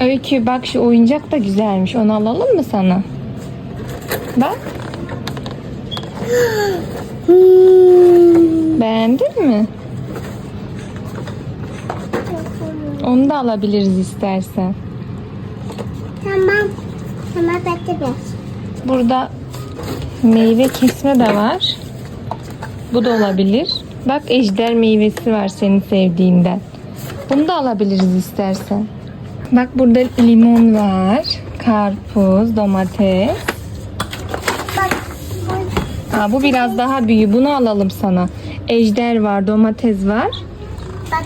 Öykü bak şu oyuncak da güzelmiş. Onu alalım mı sana? Bak. Beğendin mi? Onu da alabiliriz istersen. Tamam. Tamam bekle biraz. Burada meyve kesme de var. Bu da olabilir. Bak ejder meyvesi var senin sevdiğinden. Bunu da alabiliriz istersen. Bak burada limon var. Karpuz, domates. Bak. Aa, bu biraz daha büyük. Bunu alalım sana. Ejder var, domates var. Bak.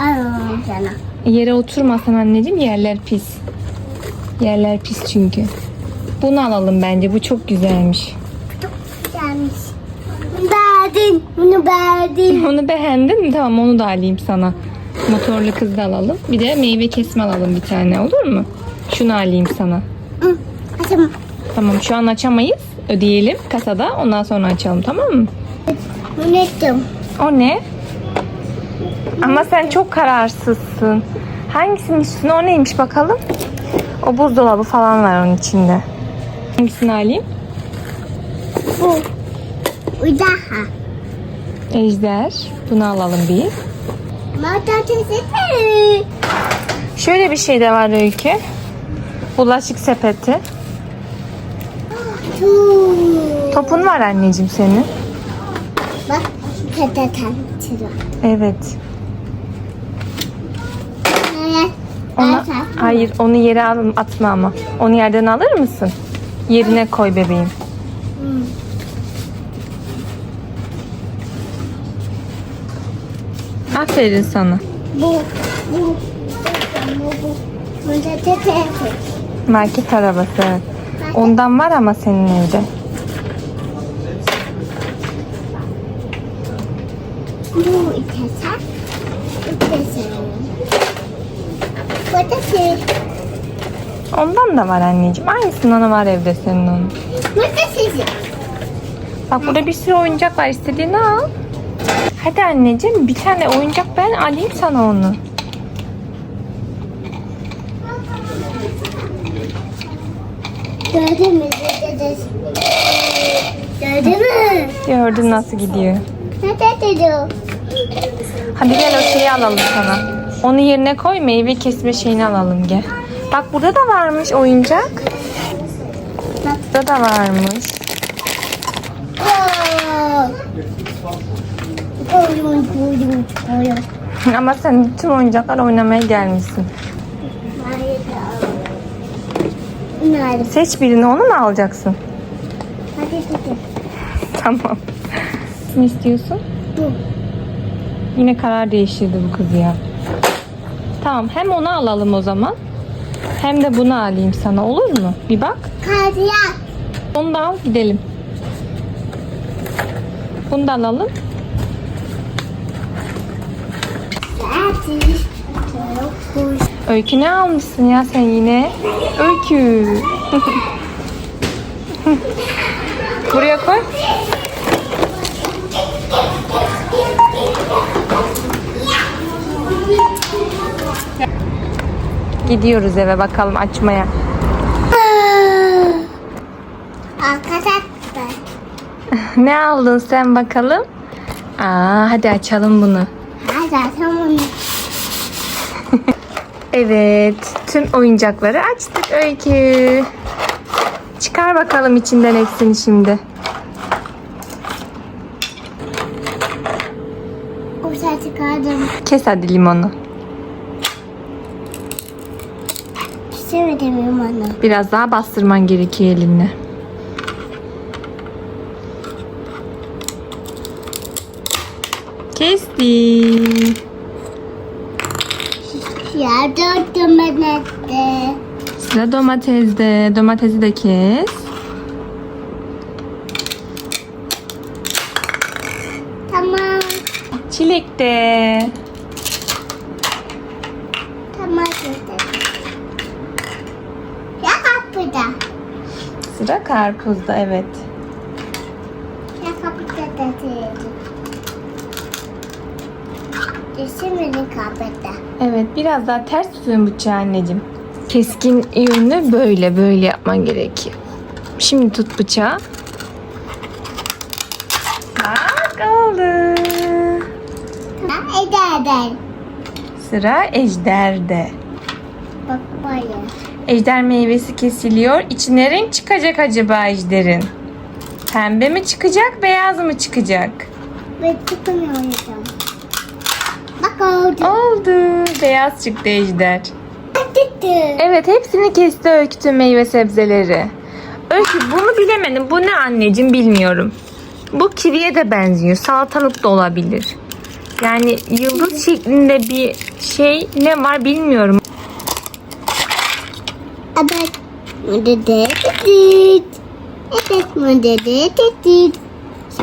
Alalım sana. Yere oturmasan anneciğim yerler pis. Yerler pis çünkü. Bunu alalım bence. Bu çok güzelmiş. Gelmiş. Bunu beğendin. Bunu beğendin. Onu beğendin mi? Tamam onu da alayım sana. Motorlu kız da alalım. Bir de meyve kesme alalım bir tane olur mu? Şunu alayım sana. Hı. Açalım. Tamam şu an açamayız. Ödeyelim kasada. Ondan sonra açalım tamam mı? Unuttum. O ne? Ama sen çok kararsızsın. Hangisinin üstüne o neymiş bakalım? O buzdolabı falan var onun içinde. Hangisini alayım? Bu. Bu daha. Ejder. Bunu alalım bir. Şöyle bir şey de var Öykü. Bulaşık sepeti. Topun var anneciğim senin. Bak. Evet. Evet. Ona, hayır onu yere atma ama. Onu yerden alır mısın? Yerine koy bebeğim. Aferin sana. Bu. Bu. Bu. Bu. Market arabası. evet. Ondan var ama senin evde. Bu itesen. İtesen. Matatesi. Ondan da var anneciğim. Aynısından var evde senin onun. Bak burada bir sürü oyuncak var. İstediğini al. Hadi anneciğim bir tane oyuncak ben alayım sana onu. Gördün mü? Gördün mü? Gördün nasıl gidiyor. Hadi gel o şeyi alalım sana. Onu yerine koy meyve kesme şeyini alalım gel. Bak burada da varmış oyuncak. Burada da varmış. Oyun, oyun, oyun. Ama sen bütün oyuncaklar oynamaya gelmişsin. Nerede? Seç birini onu mu alacaksın? Hadi hadi. Tamam. Ne istiyorsun? Bu. Yine karar değiştirdi bu kız ya. Tamam hem onu alalım o zaman. Hem de bunu alayım sana olur mu? Bir bak. Karya. Onu da al gidelim. Bunu da alalım. Hadi. Kuş. Öykü ne almışsın ya sen yine? Öykü. Buraya koy. Gidiyoruz eve bakalım açmaya. Arkadaşlar. ne aldın sen bakalım? Aa, hadi açalım bunu. Zaten bunu. Evet, tüm oyuncakları açtık Öykü. Çıkar bakalım içinden hepsini şimdi. Kuşa çıkardım. Kes hadi limonu. Kesemedim onu. Biraz daha bastırman gerekiyor elinle. Kestim. Ben etti. Sıra domatesde. Domatesi de kes. Tamam. Çilek de. Tamam. Ya kapıda. Sıra karpuzda evet. Ya kapıda dedim. Kesemedim kapıda. Evet biraz daha ters tutun bıçağı anneciğim. Keskin yönünü böyle böyle yapman gerekiyor. Şimdi tut bıçağı. Bak oldu. Eder. Sıra ejderde. Bak böyle. Ejder meyvesi kesiliyor. İçine renk çıkacak acaba ejderin? Pembe mi çıkacak, beyaz mı çıkacak? Ve çıkamıyorum. Bak oldu. Oldu. Beyaz çıktı ejder. Çıktı. Evet hepsini kesti Öykü meyve sebzeleri. Öykü bunu bilemedim. Bu ne anneciğim bilmiyorum. Bu kiviye de benziyor. Salatalık da olabilir. Yani yıldız şeklinde bir şey ne var bilmiyorum. Evet. Evet.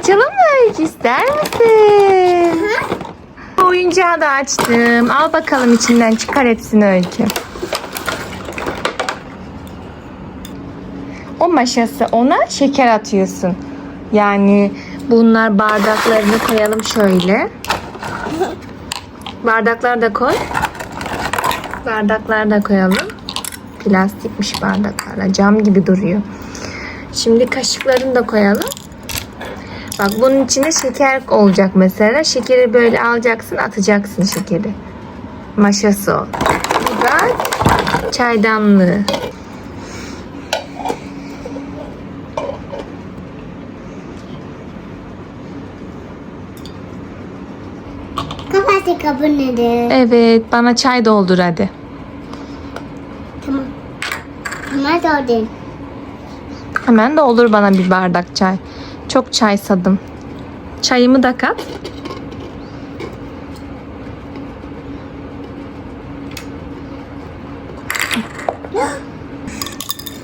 Çalalım mı ister misin? Oyuncağı da açtım. Al bakalım içinden çıkar hepsini Öykü. O maşası ona şeker atıyorsun. Yani bunlar bardaklarını koyalım şöyle. Bardaklar da koy. Bardaklar da koyalım. Plastikmiş bardaklarla. Cam gibi duruyor. Şimdi kaşıklarını da koyalım. Bak bunun içine şeker olacak mesela. Şekeri böyle alacaksın atacaksın şekeri. Maşası o. Bu da çaydanlığı. Kafası kabul nedir? Evet bana çay doldur hadi. Tamam. Tamam doldun. Hemen doldur bana bir bardak çay. Çok çay sadım. Çayımı da kat.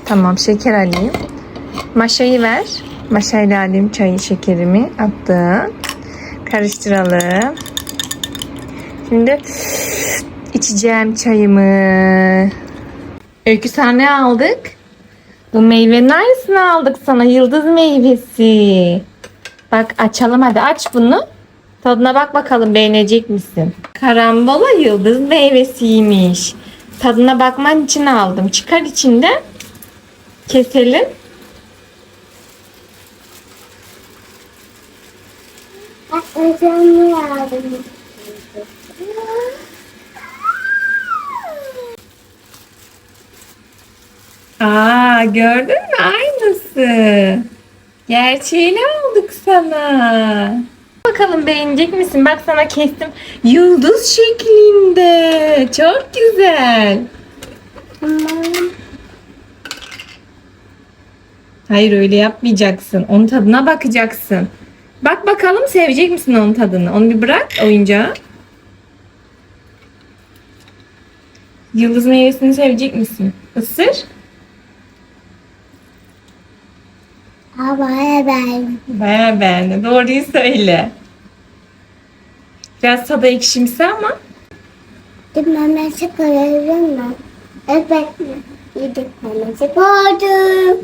Tamam şeker alayım. Maşayı ver. Maşayla alayım çayı şekerimi attım. Karıştıralım. Şimdi içeceğim çayımı. Öykü ne aldık? Bu meyvenin aynısını aldık sana. Yıldız meyvesi. Bak açalım hadi aç bunu. Tadına bak bakalım beğenecek misin? Karambola yıldız meyvesiymiş. Tadına bakman için aldım. Çıkar içinden. Keselim. Bak özelliği aldım. Aa gördün mü? Aynısı. Gerçeğini aldık sana. Bakalım beğenecek misin? Bak sana kestim. Yıldız şeklinde. Çok güzel. Hayır öyle yapmayacaksın. Onun tadına bakacaksın. Bak bakalım sevecek misin onun tadını? Onu bir bırak oyuncağı. Yıldız meyvesini sevecek misin? Isır. Havaya ben. Baya beğendi. Doğruyu söyle. Biraz tadı ekşimsi ama. Dün memesi koyabilir mi? Evet. Yedik memesi koydum.